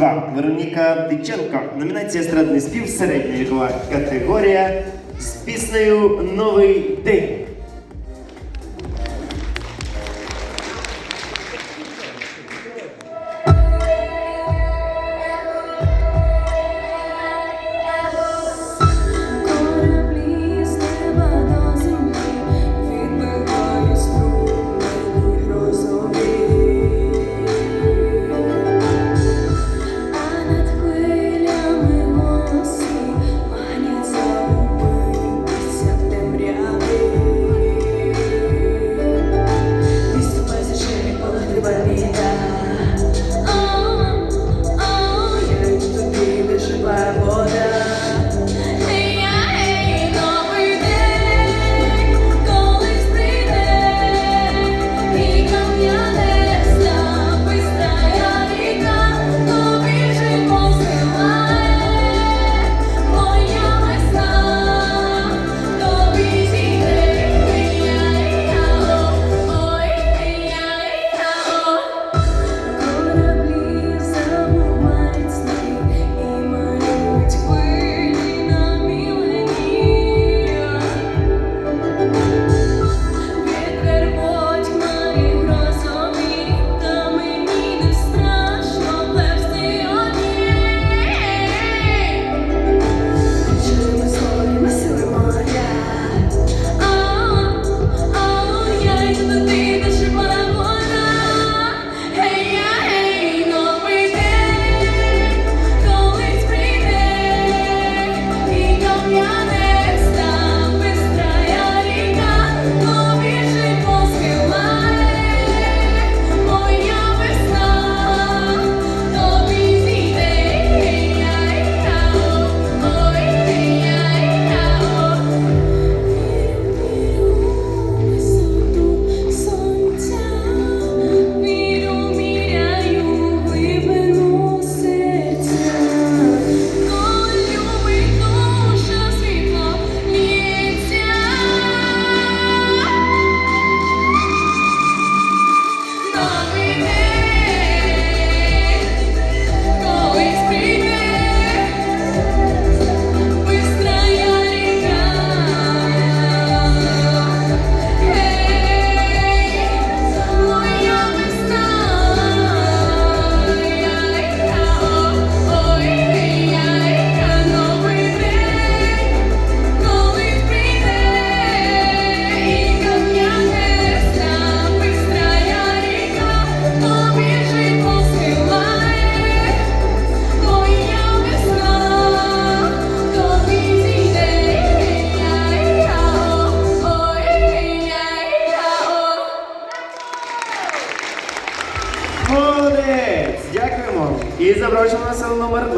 Вероніка Диченко, номінація «Естрадний спів середня вікова категорія. З піснею Новий день. Молодець! Дякуємо! І запрошуємо на село номер